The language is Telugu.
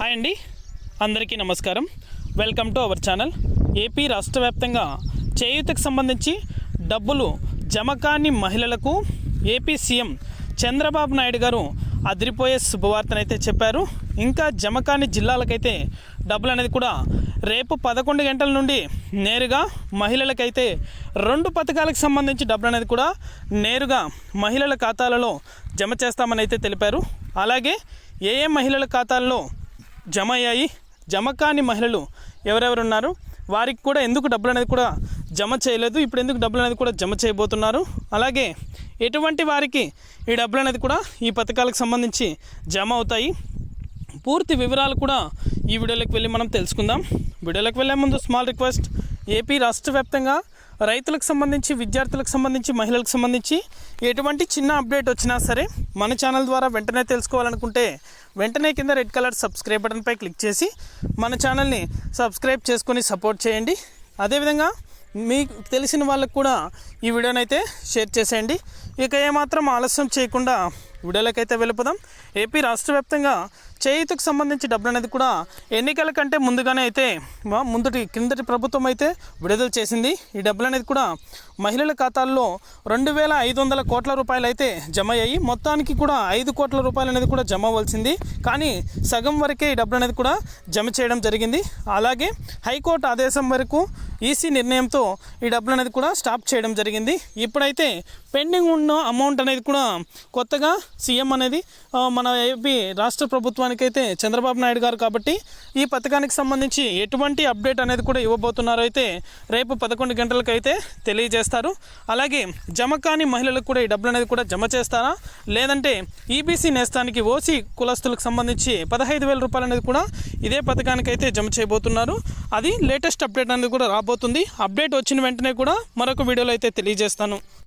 హాయ్ అండి. అందరికీ నమస్కారం. Welcome to our channel. AP రాష్ట్ర వ్యాప్తంగా చేయూతకు సంబంధించి డబ్బులు జమ కాని మహిళలకు ఏపీ సీఎం చంద్రబాబు నాయుడు గారు అదిరిపోయే శుభవార్తనైతే చెప్పారు. ఇంకా జమ కాని జిల్లాలకైతే డబ్బులు అనేది కూడా రేపు పదకొండు గంటల నుండి నేరుగా మహిళలకైతే రెండు పథకాలకు సంబంధించి డబ్బులు అనేది కూడా నేరుగా మహిళల ఖాతాలలో జమ చేస్తామని అయితే తెలిపారు. అలాగే ఏ ఏ మహిళల ఖాతాల్లో జమ అయ్యాయి జమ కాని మహిళలు ఎవరెవరు ఉన్నారు వారికి కూడా ఎందుకు డబ్బులు అనేది కూడా జమ చేయలేదు. ఇప్పుడు ఎందుకు డబ్బులు అనేది కూడా జమ చేయబోతున్నారు? అలాగే ఎటువంటి వారికి ఈ డబ్బులు అనేది కూడా ఈ పథకాలకు సంబంధించి జమ అవుతాయి? పూర్తి వివరాలు కూడా ఈ వీడియోలోకి వెళ్ళి మనం తెలుసుకుందాం. వీడియోలోకి వెళ్ళే ముందు స్మాల్ రిక్వెస్ట్ ఏపీ రాష్ట్ర వ్యాప్తంగా రైతులకు సంబంధించి విద్యార్థులకు సంబంధించి మహిళలకు సంబంధించి ఎటువంటి చిన్న అప్డేట్ వచ్చినా సరే మన ఛానల్ ద్వారా వెంటనే తెలుసుకోవాలనుకుంటే వెంటనే కింద రెడ్ కలర్ సబ్స్క్రైబ్ బటన్పై క్లిక్ చేసి మన ఛానల్ని సబ్స్క్రైబ్ చేసుకొని సపోర్ట్ చేయండి. అదేవిధంగా మీకు తెలిసిన వాళ్ళకు కూడా ఈ వీడియోని అయితే షేర్ చేసేయండి. ఇక ఏమాత్రం ఆలస్యం చేయకుండా వీడియోలోకి అయితే వెళ్ళిపోదాం. ఏపీ రాష్ట్ర వ్యాప్తంగా చేయుతకు సంబంధించి డబ్బులు అనేది కూడా ఎన్నికల కంటే ముందుగానే అయితే ముందటి కిందటి ప్రభుత్వం అయితే విడుదల చేసింది. ఈ డబ్బులు అనేది కూడా మహిళల ఖాతాల్లో రెండు వేల ఐదు వందల కోట్ల రూపాయలు అయితే జమ అయ్యాయి. మొత్తానికి కూడా ఐదు కోట్ల రూపాయలు అనేది కూడా జమ అవ్వాల్సింది. కానీ సగం వరకే ఈ డబ్బులు అనేది కూడా జమ చేయడం జరిగింది. అలాగే హైకోర్టు ఆదేశం వరకు ఈసీ నిర్ణయంతో ఈ డబ్బులు అనేది కూడా స్టాప్ చేయడం జరిగింది. ఇప్పుడైతే పెండింగ్ ఉన్న అమౌంట్ అనేది కూడా కొత్తగా సీఎం అనేది మన ఏపీ రాష్ట్ర ప్రభుత్వానికి అయితే చంద్రబాబు నాయుడు గారు కాబట్టి ఈ పథకానికి సంబంధించి ఎటువంటి అప్డేట్ అనేది కూడా ఇవ్వబోతున్నారో అయితే రేపు పదకొండు గంటలకైతే తెలియజేస్తారు. అలాగే జమ కాని మహిళలకు కూడా ఈ డబ్బులు అనేది కూడా జమ చేస్తారా? లేదంటే ఈబీసీ నేస్తానికి ఓసీ కులస్తులకు సంబంధించి పదహైదు వేల రూపాయలు అనేది కూడా ఇదే పథకానికి అయితే జమ చేయబోతున్నారు. అది లేటెస్ట్ అప్డేట్ అనేది కూడా రాబోతుంది. అప్డేట్ వచ్చిన వెంటనే కూడా మరొక వీడియోలో అయితే తెలియజేస్తాను.